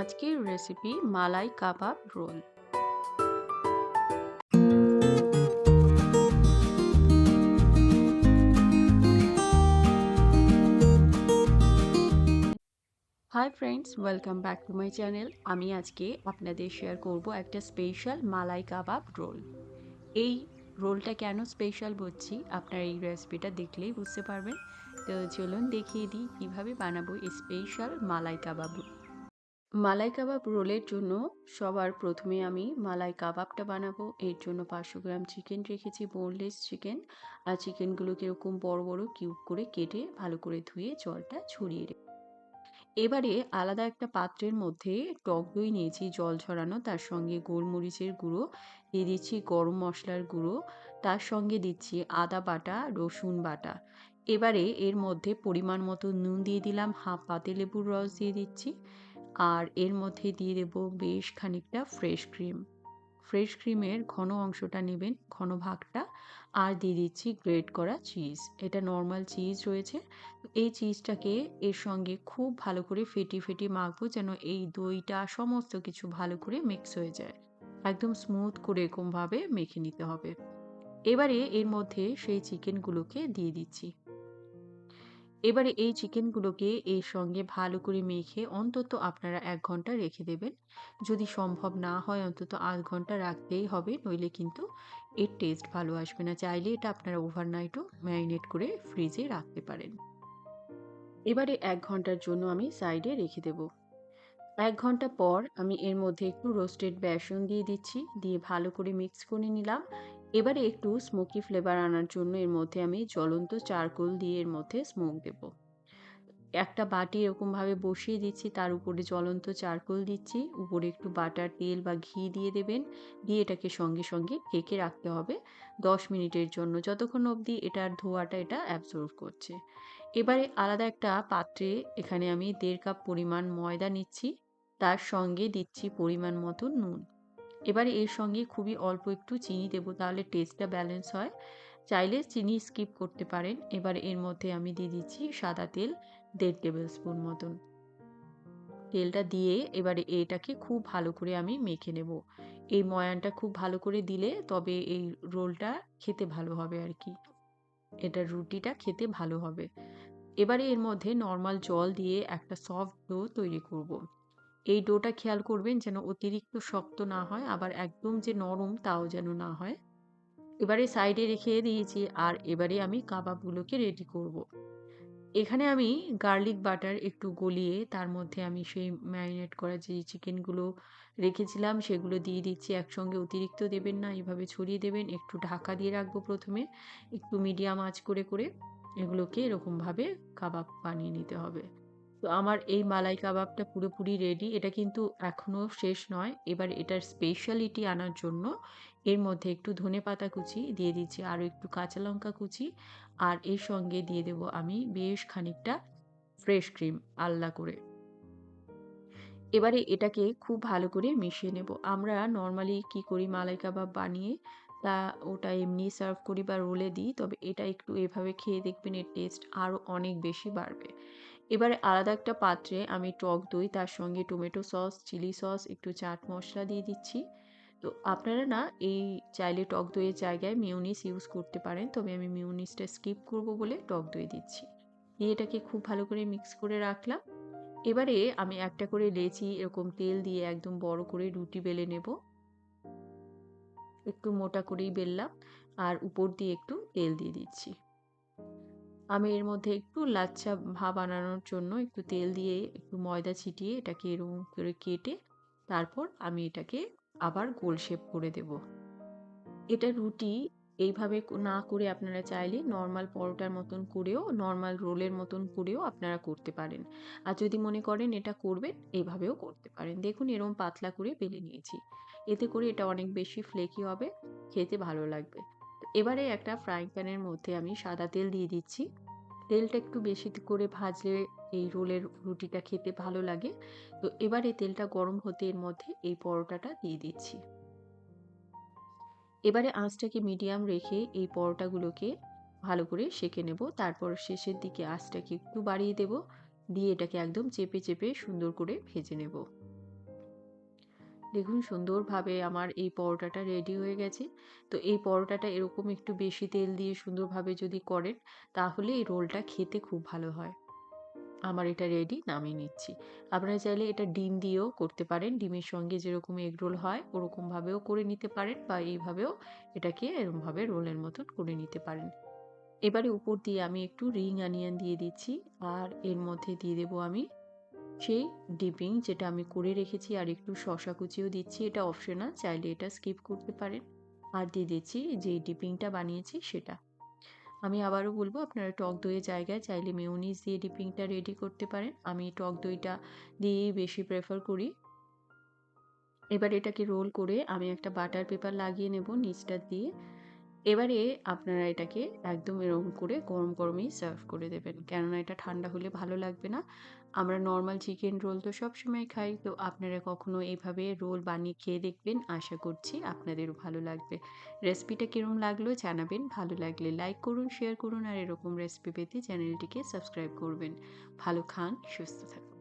আজকের recipe malai kabab roll. Hi friends welcome back to my channel আমি আজকে আপনাদের শেয়ার করব একটা স্পেশাল মালাই কাবাব রোল। এই রোলটা কেন স্পেশাল বলছি? আপনারা এই রেসিপিটা দেখলেই বুঝতে পারবেন। তো চলুন দেখিয়ে দিই কীভাবে বানাবো এই স্পেশাল মালাই কাবাব মালাই কাবাব রোলের জন্য সবার প্রথমে আমি মালাই কাবাবটা বানাবো। এর জন্য পাঁচশো গ্রাম চিকেন রেখেছি বোনলেস চিকেন আর চিকেনগুলোকে এরকম বড় বড় কিউব করে কেটে ভালো করে ধুয়ে জলটা ছড়িয়ে রেখে এবারে আলাদা একটা পাত্রের মধ্যে টক দই নিয়েছি, জল ঝরানো তার সঙ্গে গোলমরিচের গুঁড়ো, দিয়ে দিচ্ছি গরম মশলার গুঁড়ো। তার সঙ্গে দিচ্ছি আদা বাটা, রসুন বাটা। এবারে এর মধ্যে পরিমাণ মতো নুন দিয়ে দিলাম, হাফ পাতে লেবুর রস দিয়ে দিচ্ছি। আর এর মধ্যে দিয়ে দেব বেশ খানিকটা ফ্রেশ ক্রিম ফ্রেশ ক্রিমের ঘন অংশটা নেবেন, ঘন ভাগটা, আর দিয়ে দিচ্ছি গ্রেট করা চিজ এটা নর্মাল চিজ রয়েছে। এই চিজটাকে এর সঙ্গে খুব ভালো করে ফেটি ফেটি মাখবো যেন এই দইটা সমস্ত কিছু ভালো করে মিক্স হয়ে যায়। একদম স্মুথ করে এরকমভাবে মেখে নিতে হবে। এবারে এর মধ্যে সেই চিকেনগুলোকে দিয়ে দিচ্ছি। এবারে এই চিকেনগুলোকে এর সঙ্গে ভালো করে মেখে অন্তত আপনারা এক ঘণ্টা রেখে দেবেন। যদি সম্ভব না হয় অন্তত আধ ঘণ্টা রাখতেই হবে, নইলে কিন্তু এর টেস্ট ভালো আসবে না। চাইলে এটা আপনারা ওভারনাইটও ম্যারিনেট করে ফ্রিজে রাখতে পারেন। এবারে এক ঘণ্টার জন্য আমি সাইডে রেখে দেব। এক ঘণ্টা পর আমি এর মধ্যে একটু রোস্টেড বেসন দিয়ে দিচ্ছি, দিয়ে ভালো করে মিক্স করে নিলাম। এবারে একটু স্মোকি ফ্লেভার আনার জন্য এর মধ্যে আমি জ্বলন্ত চারকোল দিয়ে এর মধ্যে স্মোক দেব। একটা বাটি এরকমভাবে বসিয়ে দিচ্ছি, তার উপরে জ্বলন্ত চারকোল দিচ্ছি, উপরে একটু বাটার তেল বা ঘি দিয়ে দেবেন। দিয়ে এটাকে সঙ্গে সঙ্গে ঢেকে রাখতে হবে দশ মিনিটের জন্য, যতক্ষণ অবধি এটার ধোয়াটা এটা অ্যাবজর্ভ করছে। এবারে আলাদা একটা পাত্রে এখানে আমি দেড় কাপ পরিমাণ ময়দা নিচ্ছি, তার সঙ্গে দিচ্ছি পরিমাণ মতো নুন। এবারে এর সঙ্গে খুবই অল্প একটু চিনি দেবো, তাহলে টেস্টটা ব্যালেন্স হয়। চাইলে চিনি স্কিপ করতে পারেন। এবার এর মধ্যে আমি দিয়ে দিচ্ছি সাদা তেল, দেড় টেবিল স্পুন মতন। তেলটা দিয়ে এবারে এটাকে খুব ভালো করে আমি মেখে নেব। এই ময়ানটা খুব ভালো করে দিলে তবে এই রোলটা খেতে ভালো হবে আর কি। এটা রুটিটা খেতে ভালো হবে। এবারে এর মধ্যে নর্মাল জল দিয়ে একটা সফট ডো তৈরি করব। এই ডোটা খেয়াল করবেন যেন অতিরিক্ত শক্ত না হয়, আবার একদম যে নরম তাও যেন না হয়। এবারে সাইডে রেখে দিয়েছি আর এবারে আমি কাবাবগুলোকে রেডি করব। এখানে আমি গার্লিক বাটার একটু গলিয়ে তার মধ্যে আমি সেই ম্যারিনেট করা যে চিকেনগুলো রেখেছিলাম সেগুলো দিয়ে দিচ্ছি। একসঙ্গে অতিরিক্ত দেবেন না এইভাবে ছড়িয়ে দেবেন। একটু ঢাকা দিয়ে রাখব প্রথমে, একটু মিডিয়াম আঁচ করে করে। এগুলোকে এরকমভাবে কাবাব বানিয়ে নিতে হবে। তো আমার এই মালাই কাবাবটা পুরোপুরি রেডি এটা কিন্তু এখনও শেষ নয়। এবার এটার স্পেশালিটি আনার জন্য এর মধ্যে একটু ধনে পাতা কুচি দিয়ে দিচ্ছি, আরও একটু কাঁচা লঙ্কা কুচি, আর এর সঙ্গে দিয়ে দেব আমি বেশ খানিকটা ফ্রেশ ক্রিম আলাদা করে। এবারে এটাকে খুব ভালো করে মিশিয়ে নেব। আমরা নর্মালি কি করি মালাই কাবাব বানিয়ে, তা ওটা এমনি সার্ভ করি বা রোলে দিই, তবে এটা একটু এভাবে খেয়ে দেখবেন এর টেস্ট আরও অনেক বেশি বাড়বে। এবারে আলাদা একটা পাত্রে আমি টক দই, তার সঙ্গে টমেটো সস, চিলি সস, একটু চাট মশলা দিয়ে দিচ্ছি। তো আপনারা না এই চাইলে টক দইয়ের জায়গায় মিউনিস ইউজ করতে পারেন, তবে আমি মিউনিসটা স্কিপ করব বলে টক দই দিচ্ছি। দিয়ে এটাকে খুব ভালো করে মিক্স করে রাখলাম। এবারে আমি একটা করে লেচি, এরকম তেল দিয়ে একদম বড় করে রুটি বেলে নেব। একটু মোটা করেই বেললাম, আর উপর দিয়ে একটু তেল দিয়ে দিচ্ছি। আমি এর মধ্যে একটু লাচ্ছা ভাব বানানোর জন্য একটু তেল দিয়ে একটু ময়দা ছিটিয়ে এটাকে এরকম করে কেটে তারপর আমি এটাকে আবার গোল শেপ করে দেব। এটা রুটি এইভাবে না করে আপনারা চাইলে নর্মাল পরোটার মতন করেও নর্মাল রোলের মতন করেও আপনারা করতে পারেন। আর যদি মনে করেন এটা করবেন এইভাবেও করতে পারেন। দেখুন এরকম পাতলা করে বেলে নিয়েছি। এতে করে এটা অনেক বেশি ফ্লেকি হবে, খেতে ভালো লাগবে। এবারে একটা ফ্রাইং প্যানের মধ্যে আমি সাদা তেল দিয়ে দিচ্ছি। তেলটা একটু বেশি করে ভাজলে এই রোলের রুটিটা খেতে ভালো লাগে। তো এবারে তেলটা গরম হতে এর মধ্যে এই পরোটাটা দিয়ে দিচ্ছি। এবারে আঁচটাকে মিডিয়াম রেখে এই পরোটাগুলোকে ভালো করে সেঁকে নেব। তারপর শেষের দিকে আঁচটাকে একটু বাড়িয়ে দেব। দিয়ে এটাকে একদম চেপে চেপে সুন্দর করে ভেজে নেব। দেখুন সুন্দরভাবে আমার এই পরোটাটা রেডি হয়ে গেছে। তো এই পরোটাটা এরকম একটু বেশি তেল দিয়ে সুন্দরভাবে যদি করেন, তাহলে এই রোলটা খেতে খুব ভালো হয়। আমার এটা রেডি নামিয়ে নিচ্ছি। আপনারা চাইলে এটা ডিম দিয়েও করতে পারেন। ডিমের সঙ্গে যেরকম এগ রোল হয়, ওরকমভাবেও করে নিতে পারেন বা এইভাবেও এটাকে এরকমভাবে রোলের মতন করে নিতে পারেন। এবারে উপর দিয়ে আমি একটু রিং, আনিয়ান দিয়ে দিচ্ছি। আর এর মধ্যে দিয়ে দেবো আমি সেই ডিপিং, যেটা আমি করে রেখেছি, আর একটু শশা কুচিও দিচ্ছি, এটা অপশনাল, চাইলে এটা স্কিপ করতে পারেন। আর দিয়ে দিচ্ছি যে ডিপিংটা বানিয়েছি, সেটা। আমি আবারও বলব, আপনারা টক দইয়ের জায়গায় চাইলে মেয়োনিজ দিয়ে ডিপিংটা রেডি করতে পারেন। আমি টক দইটা দিয়েই বেশি প্রেফার করি। এবার এটাকে রোল করে আমি একটা বাটার পেপার লাগিয়ে নেব নিচটা দিয়ে। এবারে আপনারা এটাকে একদম এরকম করে গরম গরমেই সার্ভ করে দেবেন। কেননা এটা ঠান্ডা হলে ভালো লাগবে না। আমরা নর্মাল চিকেন রোল তো সবসময় খাই। তো আপনারা কখনো এভাবে রোল বানিয়ে খেয়ে দেখবেন? আশা করছি আপনাদেরও ভালো লাগবে। রেসিপিটা কীরকম লাগল জানাবেন। ভালো লাগলে লাইক করুন শেয়ার করুন আর এরকম রেসিপি পেতে চ্যানেলটিকে সাবস্ক্রাইব করবেন। ভালো খান, সুস্থ থাকুন।